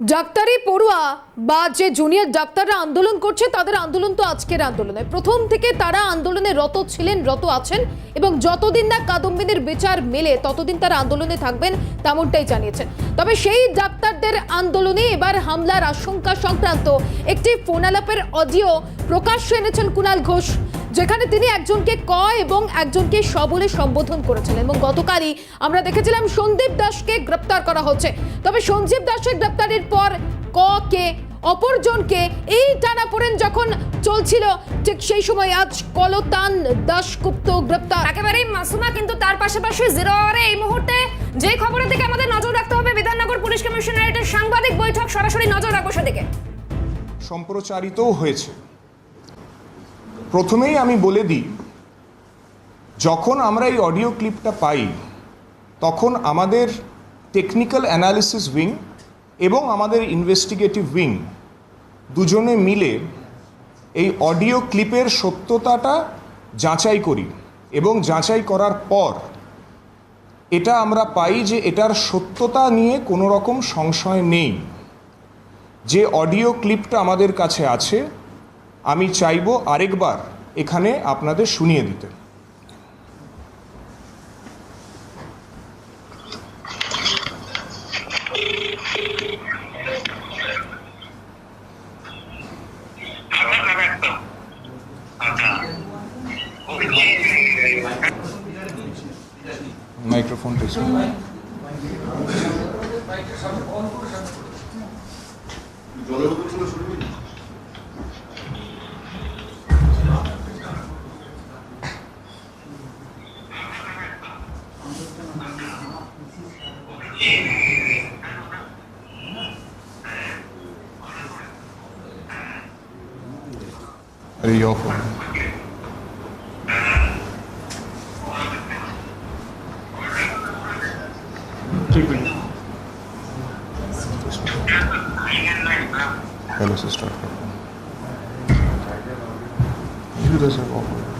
ডাক্তারি পড়ুয়া বা যে জুনিয়র ডাক্তাররা আন্দোলন করছে, তাদের আন্দোলন তো আজকের আন্দোলনে। প্রথম থেকে তারা আন্দোলনে রত ছিলেন, রত আছেন এবং যতদিন না কাদম্বিনীর বিচার মেলে, ততদিন তারা আন্দোলনে থাকবেন তেমনটাই জানিয়েছেন। তবে সেই ডাক্তারদের আন্দোলনে এবার হামলার আশঙ্কা সংক্রান্ত একটি ফোনালাপের অডিও প্রকাশ্যে এনেছেন কুণাল ঘোষ। যেখানে তিনি একজনকে ক এবং একজনকে স বলে সম্বোধন করেছিলেন এবং গতকালই আমরা দেখেছিলাম সন্দীপ দাসকে গ্রেপ্তার করা হচ্ছে। তবে সঞ্জীব দাসের গ্রেপ্তারের পর ক কে অপরজনকে এই টানাপোড়েন যখন চলছিল ঠিক সেই সময় আজ কলতান দাশগুপ্ত গ্রেপ্তার। একেবারেই মাসুমা কিন্তু তার পাশাপাশি জিরো আওয়ারে এই মুহূর্তে যে খবরের দিকে আমাদের নজর রাখতে হবে বিধাননগর পুলিশ কমিশনারেটের সাংবাদিক বৈঠক সরাসরি নজর রাখব সেদিকে। সম্প্রচারিতও হয়েছে। প্রথমেই আমি বলে দিই, যখন আমরা এই অডিও ক্লিপটা পাই, তখন আমাদের টেকনিক্যাল অ্যানালিসিস উইং এবং আমাদের ইনভেস্টিগেটিভ উইং দুজনে মিলে এই অডিও ক্লিপের সত্যতাটা যাচাই করি এবং যাচাই করার পর এটা আমরা পাই যে এটার সত্যতা নিয়ে কোনো রকম সংশয় নেই। যে অডিও ক্লিপটা আমাদের কাছে আছে আমি চাইব আরেকবার এখানে আপনাদের শুনিয়ে দিতে। Microphone Your Diojo. Hello, sister. You guys have offered.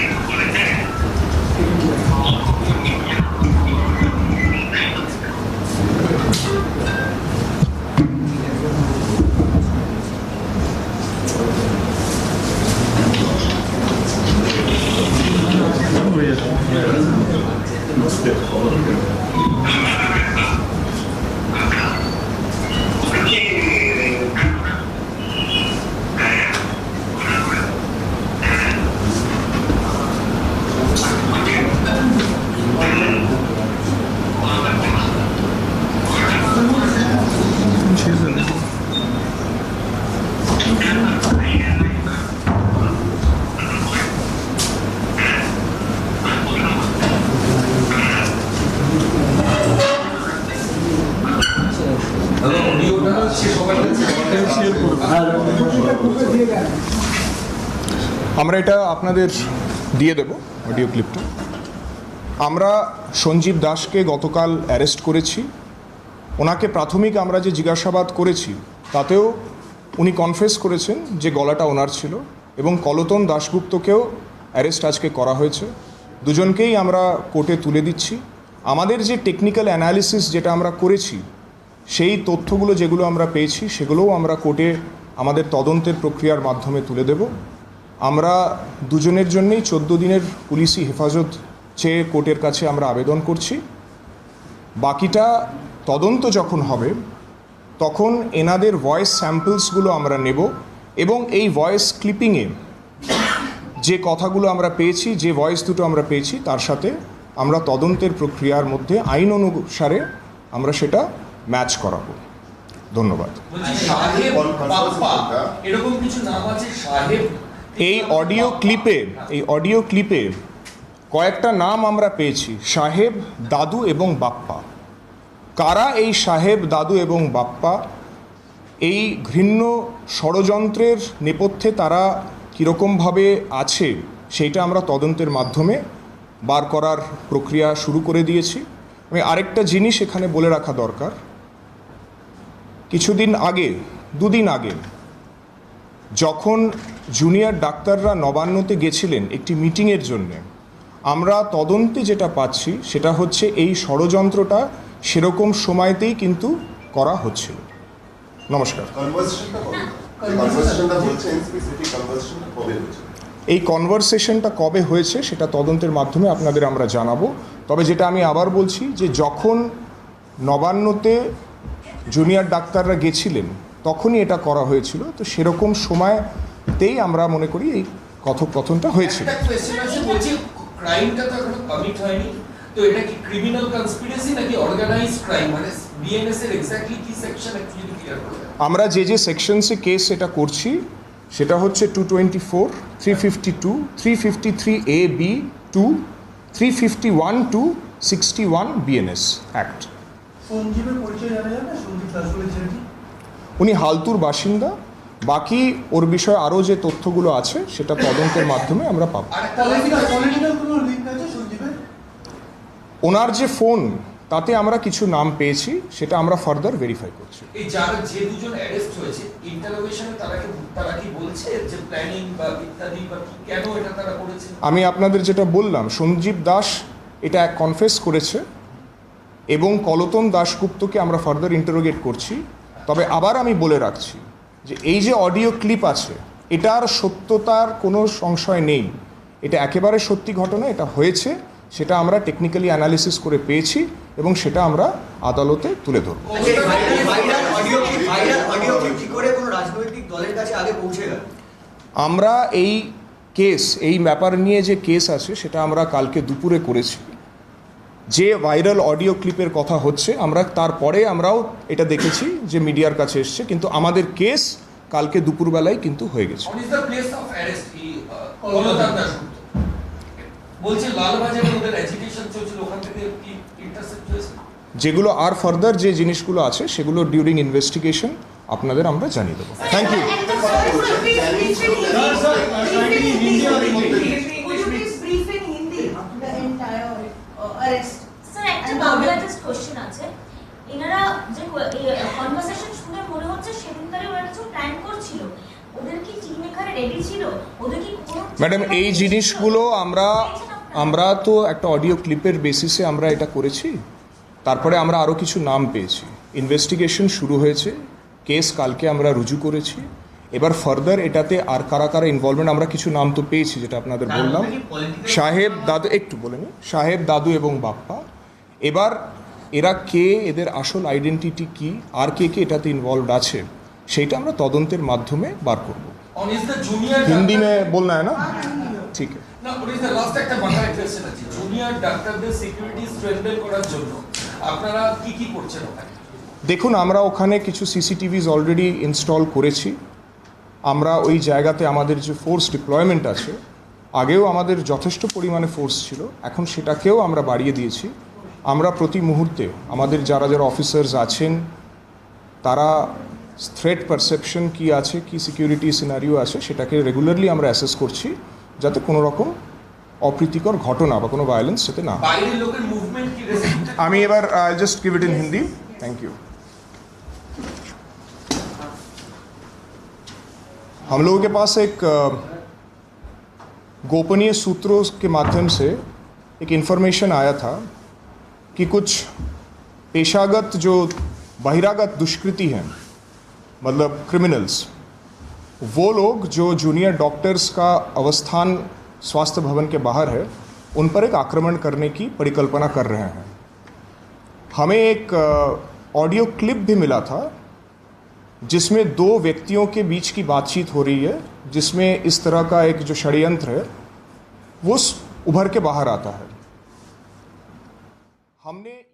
আমরা এটা আপনাদের দিয়ে দেব অডিও ক্লিপটা আমরা সঞ্জীব দাসকে গতকাল অ্যারেস্ট করেছি। ওনাকে প্রাথমিক আমরা যে জিজ্ঞাসাবাদ করেছি, তাতেও উনি কনফেস করেছেন যে গলাটা ওনার ছিল এবং কলতন দাশগুপ্তকেও অ্যারেস্ট আজকে করা হয়েছে। দুজনকেই আমরা কোর্টে তুলে দিচ্ছি। আমাদের যে টেকনিক্যাল অ্যানালিসিস যেটা আমরা করেছি, সেই তথ্যগুলো যেগুলো আমরা পেয়েছি, সেগুলোও আমরা কোর্টে আমাদের তদন্তের প্রক্রিয়ার মাধ্যমে তুলে দেব। আমরা দুজনের জন্যেই চোদ্দ দিনের পুলিশি হেফাজত চেয়ে কোর্টের কাছে আমরা আবেদন করছি। বাকিটা তদন্ত যখন হবে, তখন এনাদের ভয়েস স্যাম্পলসগুলো আমরা নেব এবং এই ভয়েস ক্লিপিংয়ে যে কথাগুলো আমরা পেয়েছি, যে ভয়েস দুটো আমরা পেয়েছি, তার সাথে আমরা তদন্তের প্রক্রিয়ার মধ্যে আইন অনুসারে আমরা সেটা ম্যাচ করাবো। ধন্যবাদ। এরকম কিছু নাম আছে? সাহেব এই অডিও ক্লিপে এই অডিও ক্লিপে কয়েকটা নাম আমরা পেয়েছি, সাহেব, দাদু এবং বাপ্পা। কারা এই সাহেব, দাদু এবং বাপ্পা? এই ঘৃণ্য ষড়যন্ত্রের নেপথ্যে তারা কীরকমভাবে আছে, সেইটা আমরা তদন্তের মাধ্যমে বার করার প্রক্রিয়া শুরু করে দিয়েছি। আমি আরেকটা জিনিস এখানে বলে রাখা দরকার। কিছুদিন আগে, দুদিন আগে, যখন জুনিয়র ডাক্তাররা নবান্নতে গেছিলেন একটি মিটিংয়ের জন্যে। আমরা তদন্তে যেটা পাচ্ছি সেটা হচ্ছে এই ষড়যন্ত্রটা সেরকম সময়তেই কিন্তু করা হচ্ছিল। নমস্কার। এই কনভারসেশনটা কবে হয়েছে সেটা তদন্তের মাধ্যমে আপনাদের আমরা জানাব। তবে যেটা আমি আবার বলছি যে যখন নবান্নতে জুনিয়র ডাক্তাররা গেছিলেন তখনই এটা করা হয়েছিল। তো সেরকম সময়তেই আমরা মনে করি এই কথোপকথনটা হয়েছিল। একটা কোয়েশ্চেন আছে বলছি ক্রাইমটা তো এখনও কমিট হয়নি। তো এটা কি ক্রিমিনাল কনস্পিরেসি নাকি অর্গানাইজড ক্রাইম মানে বিএনএস এর এক্স্যাক্টলি কি সেকশন অ্যাকচুয়ালি ক্লিয়ার করবে আমরা যে যে সেকশনসে কেস এটা করছি সেটা হচ্ছে two twenty four three fifty two three fifty three A B two three fifty one two sixty one BNS act উনি হালতুর বাসিন্দা। বাকি ওর বিষয়ে আরও যে তথ্যগুলো আছে সেটা তদন্তের মাধ্যমে আমরা পাবো। আরেকটা পলিটিক্যাল পলিটিক্যাল কোনো লিঙ্ক আছে সঞ্জীবের? ওনার যে ফোন তাতে আমরা কিছু নাম পেয়েছি সেটা আমরা ফার্দার ভেরিফাই করছি। এই যারা যে দুজন অ্যারেস্ট হয়েছে ইন্টারোগেশনে তারা কি তারা কি বলছে যে প্ল্যানিং বা ইত্যাদি বা কি কেন এটা তারা করেছে? আমি আপনাদের যেটা বললাম সঞ্জীব দাস এটা এক কনফেস করেছে এবং কলতন দাশগুপ্তকে আমরা ফার্দার ইন্টারোগেট করছি। তবে আবার আমি বলে রাখছি যে এই যে অডিও ক্লিপ আছে, এটার সত্যতার কোনো সংশয় নেই। এটা একেবারে সত্যি ঘটনা, এটা হয়েছে, সেটা আমরা টেকনিক্যালি অ্যানালিসিস করে পেয়েছি এবং সেটা আমরা আদালতে তুলে ধরব। আমরা এই কেস এই ব্যাপার নিয়ে যে কেস আছে, সেটা আমরা কালকে দুপুরে করেছি। যে ভাইরাল অডিও ক্লিপের কথা হচ্ছে আমরা তারপরে আমরাও এটা দেখেছি যে মিডিয়ার কাছে এসছে কিন্তু আমাদের কেস কালকে দুপুরবেলায় কিন্তু হয়ে গেছে। যেগুলো আর ফার্দার যে জিনিসগুলো আছে সেগুলো ডিউরিং ইনভেস্টিগেশন আপনাদের আমরা জানিয়ে দেবো। Thank you sir sir slightly Hindi R English Could you please brief in Hindi the entire uh, arrest? Sir একটা বাংলা জাস্ট কোশ্চেন আছে এনারা যে কনভারসেশন শুনে মনে হচ্ছে সেদিনকারে ওরা কিছু প্ল্যান করছিল ওদের কি টিম এখানে রেডি ছিল ওদের কি কোনো ম্যাডাম এই জিনিসগুলো আমরা আমরা তো একটা অডিও ক্লিপের বেসিসে আমরা এটা করেছি। তারপরে আমরা আরও কিছু নাম পেয়েছি। ইনভেস্টিগেশন শুরু হয়েছে। কেস কালকে আমরা রুজু করেছি। এবার ফার্দার এটাতে আর কারা কারা ইনভলভমেন্ট আমরা কিছু নাম তো পেয়েছি যেটা আপনাদের বললাম। সাহেব দাদু একটু বলে নিই সাহেব দাদু এবং বাপ্পা। এবার এরা কে এদের আসল আইডেন্টিটি কি আর কে কে এটাতে ইনভলভড আছে সেইটা আমরা তদন্তের মাধ্যমে বার করব। on is the junior Hindi में बोलना है ना ठीक है না ওট ইজ দ্য লাস্ট একটা মাথায় কোয়েশ্চেন আছে জুনিয়র ডাক্তারদের সিকিউরিটি স্ট্রেনথেন করার জন্য আপনারা কি কি করছেন ওখানে দেখুন আমরা ওখানে কিছু সিসিটিভিজ অলরেডি ইনস্টল করেছি আমরা ওই জায়গাতে আমাদের যে ফোর্স ডিপ্লয়মেন্ট আছে আগেও আমাদের যথেষ্ট পরিমাণে ফোর্স ছিল এখন সেটাকেও আমরা বাড়িয়ে দিয়েছি আমরা প্রতি মুহূর্তে আমাদের যারা যারা অফিসার্স আছেন তারা থ্রেট পারসেপশন কি আছে কি সিকিউরিটি সিনারিও আছে সেটাকে রেগুলারলি আমরা অ্যাসেস করছি যাতে কোনো রকম অপ্রীতিকর ঘটনা বা কোনো ভায়োলেন্স যাতে না হয়। বাইরের লোকের মুভমেন্ট কি রেস্ট্রিক্টেড আমি এবার just give it in Hindi thank you हम लोगों के पास एक अ, गोपनीय सूत्रों के माध्यम से एक इन्फॉर्मेशन आया था कि कुछ पेशागत जो बहिरागत दुष्कृति हैं मतलब क्रिमिनल्स वो लोग जो जूनियर डॉक्टर्स का अवस्थान स्वास्थ्य भवन के बाहर है, उन पर एक आक्रमण करने की परिकल्पना कर रहे हैं। हमें एक ऑडियो क्लिप भी मिला था, जिसमें दो व्यक्तियों के बीच की बातचीत हो रही है, जिसमें इस तरह का एक जो षड्यंत्र है, वो उभर के बाहर आता है। हमने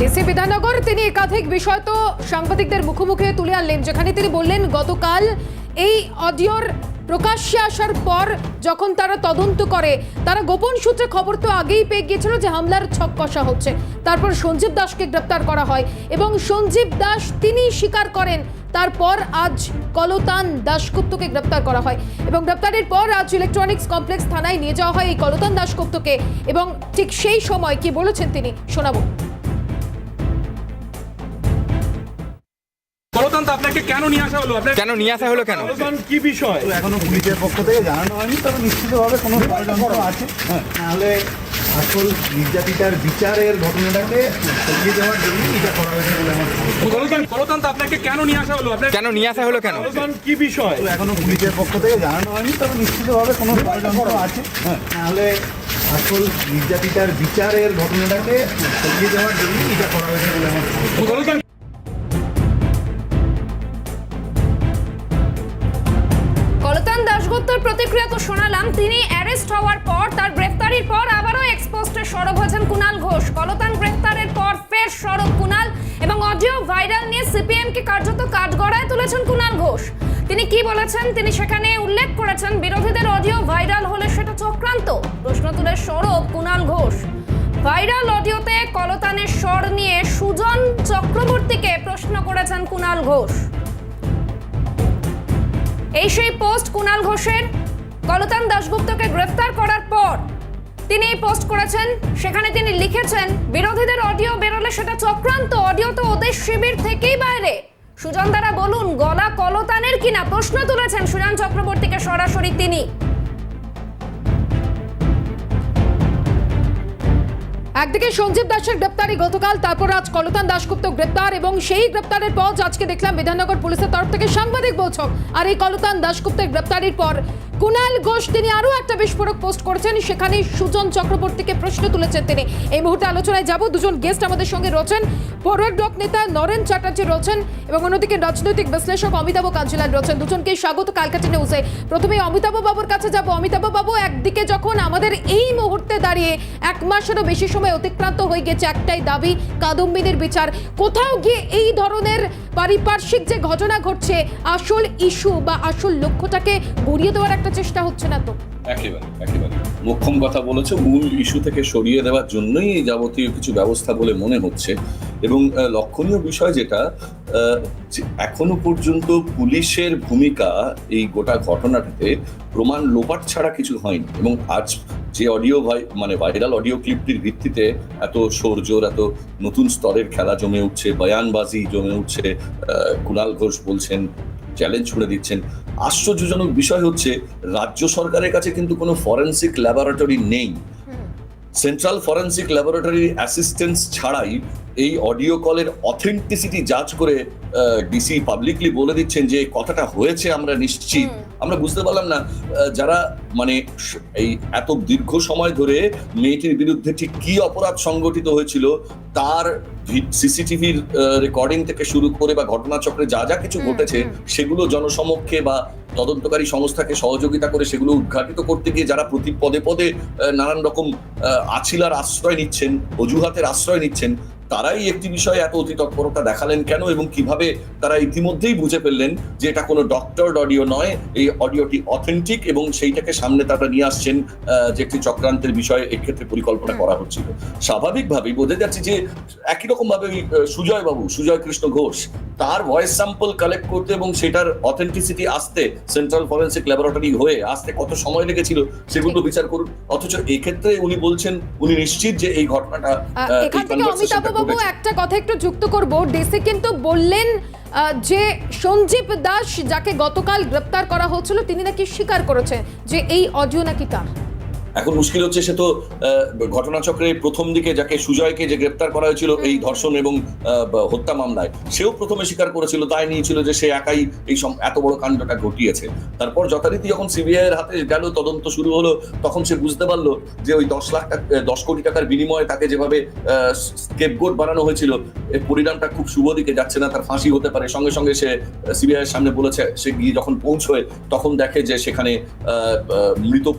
ডিসি বিধাননগর, তিনি একাধিক বিষয় তো সাংবাদিকদের মুখোমুখি তুলে আনলেন, যেখানে তিনি বললেন, গতকাল এই অডিওর প্রকাশ্যে আসার পর যখন তারা তদন্ত করে, তারা গোপন সূত্রে খবর তো আগেই পেয়ে গিয়েছিল যে হামলার ছক কষা হচ্ছে। তারপর সঞ্জীব দাসকে গ্রেপ্তার করা হয় এবং সঞ্জীব দাস তিনি স্বীকার করেন, তারপর আজ কলতান দাশগুপ্তকে গ্রেপ্তার করা হয় এবং গ্রেপ্তারের পর আজ ইলেকট্রনিক্স কমপ্লেক্স থানায় নিয়ে যাওয়া হয় এই কলতান দাশগুপ্তকে এবং ঠিক সেই সময় কি বলেছেন তিনি, শোনাবো। আপনাকে কেন নিয়ে আসা হলো? আপনার কেন নিয়ে আসা হলো কেন? কি বিষয়? এখনও পুলিশের পক্ষ থেকে জানানো হয়নি তবে নিশ্চিতভাবে কোনো ষড়যন্ত্র আছে। নাহলে আসল নির্যাতিতার বিচারের ঘটনাটাকে সরিয়ে দেওয়ার জন্য এটা করা হয়েছে বলে আমার কলতান্ত আপনাকে কেন নিয়ে আসা হলো? আপনার কেন নিয়ে আসা হলো কেন? কি বিষয়? এখনও পুলিশের পক্ষ থেকে জানানো হয়নি তবে নিশ্চিতভাবে কোনো ষড়যন্ত্র আছে। নাহলে আসল নির্যাতিতার বিচারের ঘটনাটাকে সরিয়ে দেওয়ার জন্য এটা করা হয়েছে বলে আমার দাশগুপ্তর প্রতিক্রিয়া তো শোনালাম। তিনি অ্যারেস্ট হওয়ার পর, তার গ্রেফতারির পর আবারও এক্সপোস্টে সরব হয়েছেন কুনাল ঘোষ। কলতান গ্রেফতারের পর ফের সরব কুনাল এবং অডিও ভাইরাল নিয়ে সিপিএম কে কার্যত কাঠগড়ায় তুলেছেন কুনাল ঘোষ। তিনি কি বলেছেন? তিনি সেখানে উল্লেখ করেছেন, বিরোধীদের অডিও ভাইরাল হলে সেটা চক্রান্ত। প্রশ্ন তুলে সরব কুণাল ঘোষ। ভাইরাল অডিওতে কলতানের স্বর নিয়ে সুজন চক্রবর্তীকে প্রশ্ন করেছেন কুনাল ঘোষ। এই সেই পোস্ট কুণাল ঘোষের, কলতান দাশগুপ্তকে গ্রেফতার করার পর তিনি এই পোস্ট করেছেন। সেখানে তিনি লিখেছেন, বিরোধীদের অডিও বেরোলে সেটা চক্রান্ত, অডিও তো ওদের শিবির থেকেই বাইরে। সুজন দ্বারা বলুন, গলা কলতানের কিনা প্রশ্ন তুলেছেন সুজন চক্রবর্তীকে সরাসরি তিনি। একদিকে সঞ্জীব দাসের গ্রেপ্তারি, গতকাল তারপর আজ কলতান দাশগুপ্ত গ্রেপ্তার এবং সেই গ্রেপ্তারের পর আজকে দেখলাম বিধাননগর পুলিশের তরফ থেকে সাংবাদিক বৈঠক। আর এই কলতান দাশগুপ্তের গ্রেপ্তারির পর কুনাল ঘোষ, তিনি আরও একটা বিস্ফোরক পোস্ট করেছেন। সেখানে সুজন চক্রবর্তীকে প্রশ্ন তুলেছেন তিনি। এই মুহূর্তে আলোচনায় যাব। দুজন গেস্ট আমাদের সঙ্গে রয়েছেন। ফরওয়ার্ড ব্লক নেতা নরেন চ্যাটার্জি রয়েছেন এবং অন্যদিকে রাজনৈতিক বিশ্লেষক অমিতাভ কাঞ্জিলাল রয়েছেন। দুজনকে স্বাগত কালকাটি নিউজে। প্রথমে অমিতাভ বাবুর কাছে যাব। অমিতাভ বাবু, একদিকে যখন আমাদের এই মুহূর্তে দাঁড়িয়ে এক মাসেরও বেশি সময় অতিক্রান্ত হয়ে গেছে একটাই দাবি, কাদম্বিনীর বিচার। কোথাও গিয়ে এই ধরনের পারিপার্শ্বিক যে ঘটনা ঘটছে, আসল ইস্যু বা আসল লক্ষ্যটাকে গড়িয়ে দেওয়ার একটা চেষ্টা হচ্ছে না তো। মোক্ষম কথা বলেছ, মূল ইস্যু থেকে সরিয়ে দেওয়ার জন্যই যাবতীয় কিছু ব্যবস্থা বলে মনে হচ্ছে। এবং লক্ষণীয় বিষয় যেটা এখনও পর্যন্ত পুলিশের ভূমিকা এই গোটা ঘটনাটাতে প্রমাণ লোপাট ছাড়া কিছু হয়নি। এবং আজ যে অডিও ভাই মানে ভাইরাল অডিও ক্লিপটির ভিত্তিতে এত সৌর্যর এত নতুন স্তরের খেলা জমে উঠছে, বয়ানবাজি জমে উঠছে কুণাল ঘোষ বলছেন চ্যালেঞ্জ করে দিচ্ছেন। আশ্চর্যজনক বিষয় হচ্ছে রাজ্য সরকারের কাছে কিন্তু কোনো ফরেন্সিক ল্যাবরেটরি নেই। সেন্ট্রাল ফরেন্সিক ল্যাবরেটরি অ্যাসিস্ট্যান্স ছাড়াই এই অডিও কলের অথেন্টিসিটি জাজ করে ডিসি পাবলিকলি বলে দিচ্ছেন যে কথাটা হয়েছে আমরা নিশ্চিত। আমরা বুঝতে পারলাম না যারা মানে এই এত দীর্ঘ সময় ধরে মেয়েটির বিরুদ্ধে ঠিক কি অপরাধ সংগঠিত হয়েছিল তার সিসিটিভির রেকর্ডিং থেকে শুরু করে বা ঘটনাচক্রে যা যা কিছু ঘটেছে সেগুলো জনসমক্ষে বা তদন্তকারী সংস্থাকে সহযোগিতা করে সেগুলো উদ্ঘাটিত করতে গিয়ে যারা প্রতি পদে পদে নানান রকম আছিলার আশ্রয় নিচ্ছেন অজুহাতের আশ্রয় নিচ্ছেন তারাই একটি বিষয়ে এত অতি তৎপরতা দেখালেন কেন এবং কীভাবে তারা ইতিমধ্যেই বুঝে ফেললেন যে এটা কোনো ডক্টর অডিও নয় এই অডিওটি অথেন্টিক এবং সেইটাকে সামনে তারা নিয়ে আসছেন যে একটি চক্রান্তের বিষয়ে এক্ষেত্রে পরিকল্পনা করা হচ্ছিল। স্বাভাবিকভাবেই বোঝা যাচ্ছে যে একই রকম ভাবে ওই, সুজয় বাবু সুজয় কৃষ্ণ ঘোষ তার ভয়েস স্যাম্পল কালেক্ট করতে এবং সেটার অথেন্টিসিটি আসতে সেন্ট্রাল ফরেন্সিক ল্যাবরেটরি হয়ে আসতে কত সময় লেগেছিল সেগুলো বিচার করুন। অথচ এক্ষেত্রে উনি বলছেন উনি নিশ্চিত যে এই ঘটনাটা ঘটেছে। একটা কথা একটু যুক্ত করব ডিসি কিন্তু বললেন আহ, যে সঞ্জীব দাস যাকে গতকাল গ্রেপ্তার করা হয়েছিল তিনি নাকি স্বীকার করেছেন যে এই অডিও নাকি তার এখন মুশকিল হচ্ছে সে তো আহ, ঘটনাচক্রে প্রথম দিকে যাকে সুজয়কে যে গ্রেপ্তার করা হয়েছিল এই ধর্ষণ এবং হত্যা মামলায় সেও প্রথমে স্বীকার করেছিল দায় নিয়েছিল যে সে একাই এই এত বড় কাণ্ডটা ঘটিয়েছে। তারপর যথারীতি যখন সিবিআই এর হাতে গেল তদন্ত শুরু হলো তখন সে বুঝতে পারল যে ওই দশ লাখ টাকা দশ কোটি টাকার বিনিময়ে তাকে যেভাবে স্কেপগোট বানানো হয়েছিল এর পরিণামটা খুব শুভ দিকে যাচ্ছে না তার ফাঁসি হতে পারে। সঙ্গে সঙ্গে সে সিবিআই এর সামনে বলেছে সে গিয়ে যখন পৌঁছয় তখন দেখে যে সেখানে আহ, আহ, মৃত আহ,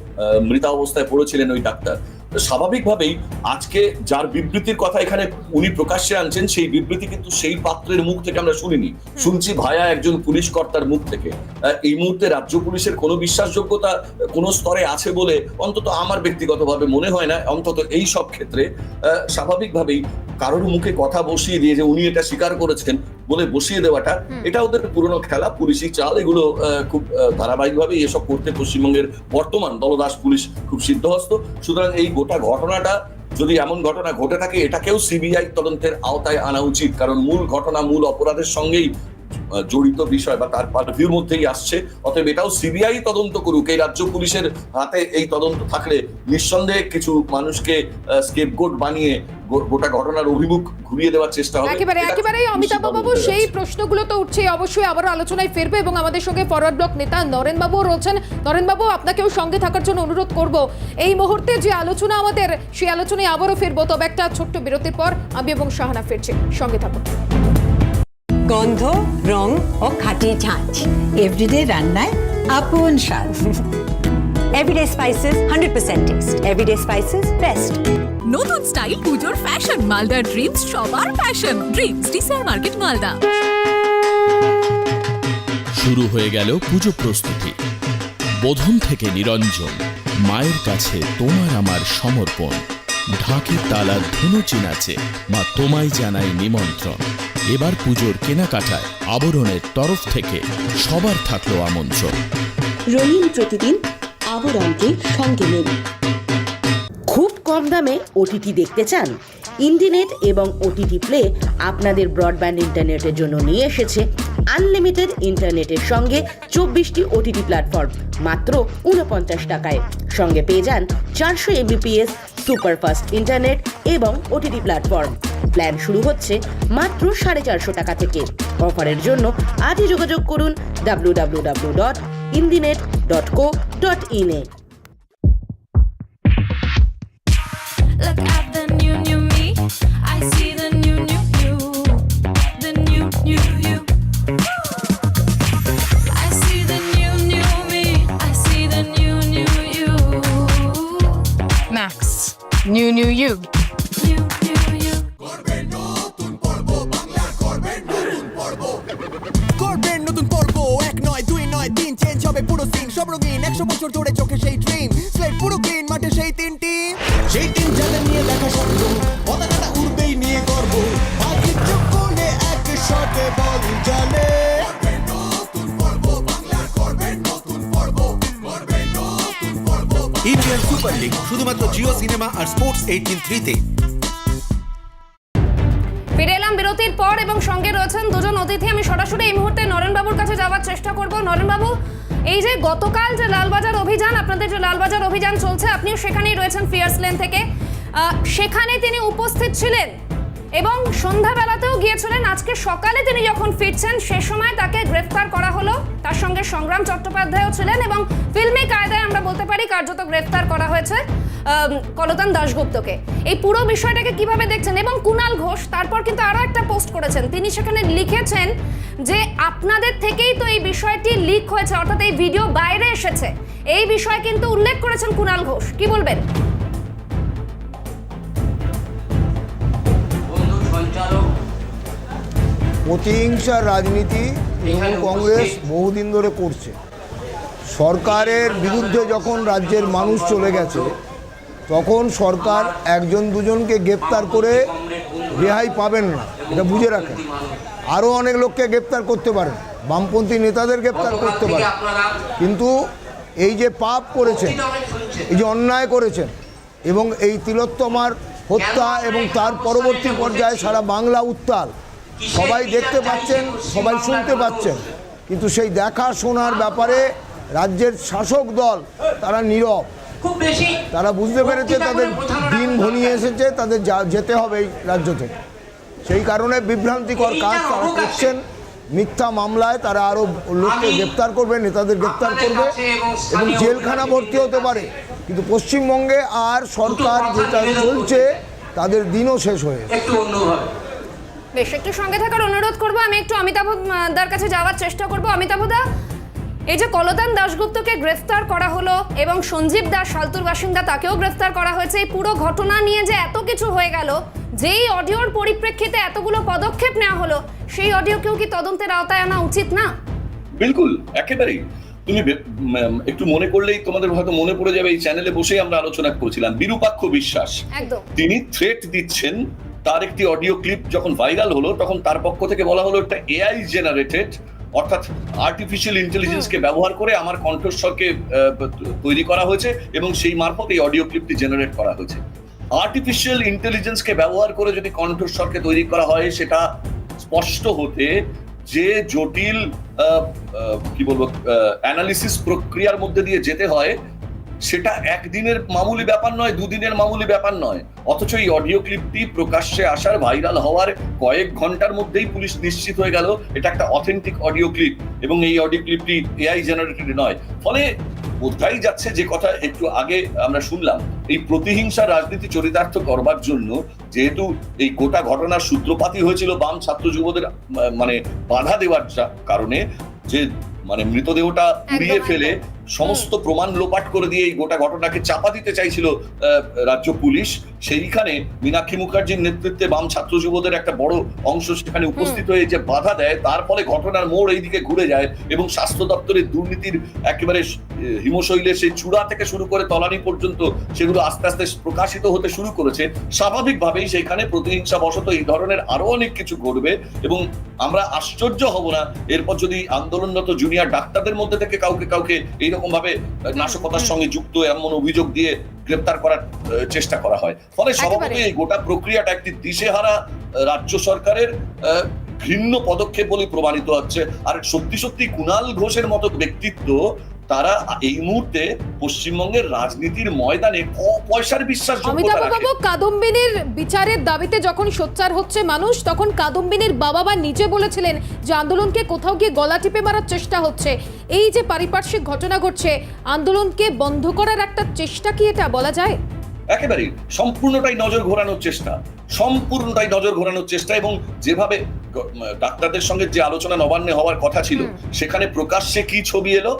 মৃতাবস্থায় পড়েছিলেন ওই ডাক্তার। তো স্বাভাবিকভাবেই আজকে যার বিবৃতির কথা এখানে উনি প্রকাশ্যে আনছেন সেই বিবৃতি কিন্তু সেই পাত্রের মুখ থেকে আমরা শুনিনি। শুনছি ভায়া একজন পুলিশ কর্তার মুখ থেকে। এই মুহূর্তে রাজ্য পুলিশের কোনো বিশ্বাসযোগ্যতা কোনো স্তরে আছে বলে অন্তত আমার ব্যক্তিগতভাবে মনে হয় না। অন্তত এই সব ক্ষেত্রে স্বাভাবিকভাবেই কারোর মুখে কথা বসিয়ে দিয়ে যে উনি এটা স্বীকার করেছেন বলে বসিয়ে দেওয়াটা এটা ওদের পুরনো খেলা পুলিশি চাল এগুলো আহ, খুব ধারাবাহিকভাবে এসব করতে পশ্চিমবঙ্গের বর্তমান দলদাস পুলিশ খুব সিদ্ধহস্ত। সুতরাং এই গোটা ঘটনাটা যদি এমন ঘটনা ঘটে থাকে এটাকেও সিবিআই তদন্তের আওতায় আনা উচিত। কারণ মূল ঘটনা মূল অপরাধের সঙ্গেই জড়িত বিষয় বা তার পারভিউর মধ্যেই আসছে। অতএব এটাও সিবিআই তদন্ত করুক। এই রাজ্য পুলিশের হাতে এই তদন্ত থাকলে নিঃসন্দেহে কিছু মানুষকে স্কেপ স্কেপগোট বানিয়ে গোটা ঘটনার অভিমুখ ঘুরিয়ে দেওয়ার চেষ্টা হবে। একেবারে একেবারেই অমিতাভ বাবু সেই প্রশ্নগুলো তো উঠছে অবশ্যই আবারও আলোচনায় ফিরবে এবং আমাদের সঙ্গে ফরওয়ার্ড ব্লক নেতা নরেন বাবুও রয়েছেন। নরেন বাবু আপনাকেও সঙ্গে থাকার জন্য অনুরোধ করব। এই মুহূর্তে যে আলোচনা আমাদের সেই আলোচনায় আবারও ফিরবো। তবে একটা ছোট্ট বিরতির পর আমি এবং শাহানা ফিরছি। সঙ্গে থাকুন। গন্ধ রং ও খাঁটি ঝাঁঝ এভরিডে রান্নায় আপন স্বাদ। Everyday spices hundred percent taste everyday spices best নতুন স্টাইল পুজোর ফ্যাশন মালদা ড্রিমস সবার ফ্যাশন ড্রিমস ডিসার মার্কেট মালদা। শুরু হয়ে গেল পুজো প্রস্তুতি। বোধন থেকে নিরঞ্জন মায়ের কাছে তোমার আমার সমর্পণ। ঢাকের তালা ধুনুচি নাচে মা তোমায় জানাই নিমন্ত্রণ। এবার পুজোর কেনাকাটায় আবরণের তরফ থেকে সবার থাকল আমন্ত্রণ। রঙিন প্রতিদিন আবরণকে সঙ্গে নিন। খুব কম দামে ওটিটি দেখতে চান? ইন্ডিনেট এবং ওটিটি প্লে আপনাদের ব্রডব্যান্ড ইন্টারনেটের জন্য নিয়ে এসেছে। আনলিমিটেড ইন্টারনেটের সঙ্গে চব্বিশটি ওটিটি প্ল্যাটফর্ম, মাত্র উনপঞ্চাশ টাকায়। সঙ্গে পেয়ে যান চারশো এমবিপিএস সুপারফাস্ট ইন্টারনেট এবং ওটিটি প্ল্যাটফর্ম। প্ল্যান শুরু হচ্ছে মাত্র সাড়ে চারশো টাকা থেকে। অফারের জন্য আজই যোগাযোগ করুন W W W dot Indinet dot co dot in eighteen ফিরে এলাম বিরতির পর এবং সঙ্গে রয়েছেন দুজন অতিথি। আমি সরাসরি এই মুহূর্তে নরেনবাবুর কাছে যাওয়ার চেষ্টা করব। নরেনবাবু, এই যে গতকাল যে লালবাজার অভিযান, আপনাদের যে লালবাজার অভিযান চলছে, আপনিও সেখানেই রয়েছেন ফিয়ার্স লেন থেকে। সেখানে তিনি উপস্থিত ছিলেন এবং সন্ধ্যাবেলাতেও গিয়েছিলেন। আজকে সকালে তিনি যখন ফিরছেন, সে সময় তাকে গ্রেফতার করা হলো। তার সঙ্গে সংগ্রাম চট্টোপাধ্যায়ও ছিলেন এবং ফিল্মি কায়দায় আমরা বলতে পারি কার্যত গ্রেফতার করা হয়েছে। কলতান দাশগুপ্তকে। এই পুরো বিষয়টাকে কীভাবে দেখছেন? এবং কুনাল ঘোষ তারপর কিন্তু আরও একটা পোস্ট করেছেন। তিনি সেখানে লিখেছেন যে আপনাদের থেকেই তো এই বিষয়টি লিক হয়েছে অর্থাৎ এই ভিডিও বাইরে এসেছে। এই বিষয় কিন্তু উল্লেখ করেছেন কুনাল ঘোষ। কি বলবেন? প্রতিহিংসার রাজনীতি তৃণমূল কংগ্রেস বহুদিন ধরে করছে। সরকারের বিরুদ্ধে যখন রাজ্যের মানুষ চলে গেছে তখন সরকার একজন দুজনকে গ্রেপ্তার করে রেহাই পাবেন না, এটা বুঝে রাখেন। আরও অনেক লোককে গ্রেপ্তার করতে পারেন বামপন্থী নেতাদের গ্রেপ্তার করতে পারেন কিন্তু এই যে পাপ করেছেন, এই যে অন্যায় করেছেন, এবং এই তিলোত্তমার হত্যা এবং তার পরবর্তী পর্যায়ে সারা বাংলা উত্তাল, সবাই দেখতে পাচ্ছেন, সবাই শুনতে পাচ্ছেন। কিন্তু সেই দেখা শোনার ব্যাপারে রাজ্যের শাসক দল তারা নীরব। খুব বেশি তারা বুঝতে পেরেছে তাদের দিন ঘনিয়ে এসেছে তাদের যা যেতে হবে এই রাজ্য থেকে। সেই কারণে বিভ্রান্তিকর কাজ তারা করছেন মিথ্যা মামলায় তারা আরও লোককে গ্রেপ্তার করবে নেতাদের গ্রেপ্তার করবে এবং জেলখানা ভর্তি হতে পারে। কিন্তু পশ্চিমবঙ্গে আর সরকার যেটা চলছে তাদের দিনও শেষ হয়ে এসেছে। একটু অন্যভাবে। বেশ একটু সঙ্গে থাকার অনুরোধ করব। আমি একটু অমিতাভ দার কাছে যাওয়ার চেষ্টা করব। অমিতাভ দা এই যে কলতান দাশগুপ্তকে গ্রেফতার করা হলো এবং সঞ্জীব দাস সালতুর বাসিন্দা তাকেও গ্রেফতার করা হয়েছে এই পুরো ঘটনা নিয়ে যে এত কিছু হয়ে গেল যেই অডিওর পরিপ্রেক্ষিতে এতগুলো পদক্ষেপ নেওয়া হলো সেই অডিওকেও কি তদন্তের আওতায় আনা উচিত না? বিলকুল একেবারেই। তুমি একটু মনে করলেই তোমাদের হয়তো মনে পড়ে যাবে এই চ্যানেলে বসেই আমরা আলোচনা করেছিলাম বিরূপাক্ষ বিশ্বাস। একদম। তিনি থ্রেট দিচ্ছেন তার একটি অডিও ক্লিপ যখন ভাইরাল হলো তখন তার পক্ষ থেকে বলা হলো একটা এআই জেনারেটেড অর্থাৎ আর্টিফিশিয়াল ইন্টেলিজেন্সকে ব্যবহার করে আমার কণ্ঠস্বরকে তৈরি করা হয়েছে এবং সেই মারফত এই অডিও ক্লিপটি জেনারেট করা হয়েছে। আর্টিফিশিয়াল ইন্টেলিজেন্সকে ব্যবহার করে যদি কণ্ঠস্বরকে তৈরি করা হয় সেটা স্পষ্ট হতে যে জটিল কি বলব অ্যানালিসিস প্রক্রিয়ার মধ্যে দিয়ে যেতে হয় সেটা একদিনের মামুলি ব্যাপার নয় দুদিনের মামুলি ব্যাপার নয়। অথচ এই অডিও ক্লিপটি প্রকাশ্যে আসার ভাইরাল হওয়ার কয়েক ঘণ্টার মধ্যেই পুলিশ নিশ্চিত হয়ে গেল এটা একটা অথেন্টিক অডিও ক্লিপ এবং এই অডিও ক্লিপটি এআই জেনারেটেড নয়। ফলে বোঝাই যাচ্ছে যে কথা একটু আগে আমরা শুনলাম এই প্রতিহিংসা রাজনীতি চরিতার্থ করবার জন্য যেহেতু এই গোটা ঘটনার সূত্রপাতই হয়েছিল বাম ছাত্র যুবদের মানে বাধা দেওয়ার কারণে যে মানে মৃতদেহটা একদম, ফেলে সমস্ত প্রমাণ লোপাট করে দিয়ে এই গোটা ঘটনাকে চাপা দিতে চাইছিল রাজ্য পুলিশ। সেইখানে মীনাক্ষী মুখার্জির নেতৃত্বে বাম ছাত্র যুবদের একটা বড় অংশ সেখানে উপস্থিত হয়ে যে বাধা দেয় তার ফলে ঘটনার মোড় এইদিকে ঘুরে যায় এবং স্বাস্থ্য দপ্তরের দুর্নীতির একেবারে আহ, হিমশৈলের সেই চূড়া থেকে শুরু করে তলানি পর্যন্ত সেগুলো আস্তে আস্তে প্রকাশিত হতে শুরু করেছে। স্বাভাবিকভাবেই সেখানে প্রতিহিংসা বশত এই ধরনের আরও অনেক কিছু ঘটবে এবং আমরা আশ্চর্য হব না। এরপর যদি আন্দোলনরত জুনিয়র ডাক্তারদের মধ্যে থেকে কাউকে কাউকে এইরকম ভাবে নাশকতার সঙ্গে যুক্ত এমন অভিযোগ দিয়ে গ্রেপ্তার করার চেষ্টা করা হয়। ফলে স্বভাবতই এই গোটা প্রক্রিয়াটা একটি দিশেহারা রাজ্য সরকারের আহ, ঘৃণ্য পদক্ষেপ বলে প্রমাণিত হচ্ছে। আর সত্যি সত্যি কুণাল ঘোষের মতো ব্যক্তিত্ব তারা এই মুহূর্তে পশ্চিমবঙ্গের রাজনীতির ময়দানে পয়সার বিশ্বাস অমিতাভ বাবু কাদম্বিনীর বিচারের দাবিতে যখন সোচ্চার হচ্ছে মানুষ তখন কাদম্বিনীর বাবা বা নিজে বলেছিলেন যে আন্দোলনকে কোথাও গিয়ে গলা টিপে মারার চেষ্টা হচ্ছে। এই যে পারিপার্শ্বিক ঘটনা ঘটছে আন্দোলনকে বন্ধ করার একটা চেষ্টা কি এটা বলা যায়? একেবারেই। সম্পূর্ণটাই নজর ঘোরানোর চেষ্টা। সম্পূর্ণটাই নজর ঘোরানোর চেষ্টা এবং যেভাবে ডাক্তারদের সঙ্গে যে আলোচনা নবান্নে হওয়ার কথা ছিল সেখানে প্রকাশ্যে কি ছবি এলো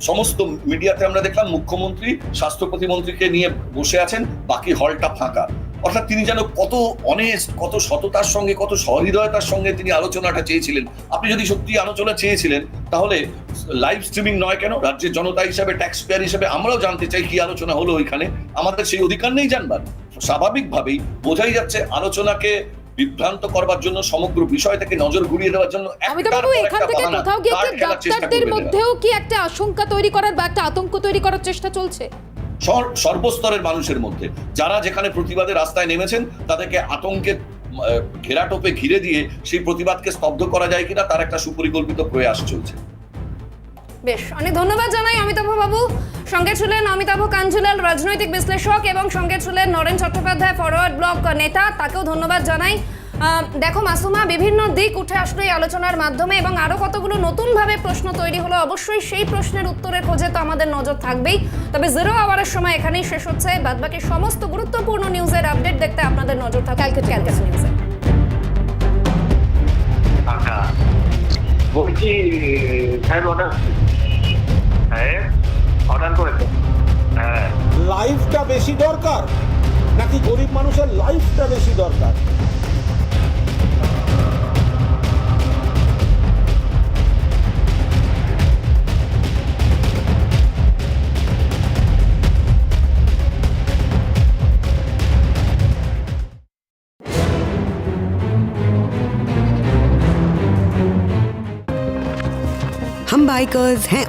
সমস্ত মিডিয়াতে আমরা দেখলাম মুখ্যমন্ত্রী, স্বাস্থ্য প্রতিমন্ত্রীকে নিয়ে বসে আছেন, বাকি হলটা ফাঁকা। অর্থাৎ তিনি যেন কত অনেস্ট কত সততার সঙ্গে, কত সহৃদয়তার সঙ্গে তিনি আলোচনাটা চেয়েছিলেন। আপনি যদি সত্যি আলোচনা চেয়েছিলেন, তাহলে লাইভ স্ট্রিমিং নয় কেন? রাজ্যের জনতা হিসাবে ট্যাক্স পেয়ার হিসাবে আমরাও জানতে চাই কি আলোচনা হলো ওইখানে। আমাদের সেই অধিকার নেই জানবার। স্বাভাবিকভাবেই বোঝাই যাচ্ছে আলোচনাকে বিভ্রান্ত করবার জন্য সমগ্র বিষয় থেকে নজর ঘুরিয়ে দেওয়ার জন্য একটার বাবু এখান থেকে কোথাও গিয়ে কি ডাক্তারদের মধ্যেও কি একটা আশঙ্কা তৈরি করার বা একটা আতঙ্ক তৈরি করার চেষ্টা চলছে? সর্বস্তরের মানুষের মধ্যে। যারা যেখানে প্রতিবাদে রাস্তায় নেমেছেন তাদেরকে আতঙ্কের আহ, ঘেরাটোপে ঘিরে দিয়ে সেই প্রতিবাদকে স্তব্ধ করা যায় কিনা তার একটা সুপরিকল্পিত প্রয়াস চলছে। বেশ অনেক ধন্যবাদ জানাই অমিতাভ বাবু। সঙ্গে ছিলেন অমিতাভ কাঞ্জুলাল রাজনৈতিক বিশ্লেষক এবং সঙ্গে ছিলেন নরেন চট্টোপাধ্যায় ফরওয়ার্ড ব্লক নেতা। তাকেও ধন্যবাদ জানাই। দেখো মাসুমা বিভিন্ন দিক উঠে আসলো এই আলোচনার মাধ্যমে এবং আরও কতগুলো নতুনভাবে প্রশ্ন তৈরি হলো। অবশ্যই সেই প্রশ্নের উত্তরের খোঁজে তো আমাদের নজর থাকবেই। তবে জিরো আওয়ারের সময় এখানেই শেষ হচ্ছে। বাদবাকি সমস্ত গুরুত্বপূর্ণ নিউজের আপডেট দেখতে আপনাদের নজর থাকবে ক্যালকাটা ক্যালকাটা নিউজে বলছি হ্যাঁ হ্যাঁ অর্ডার করেছে হ্যাঁ লাইফটা বেশি দরকার নাকি গরিব মানুষের লাইফটা বেশি দরকার हम बाइकर्स हैं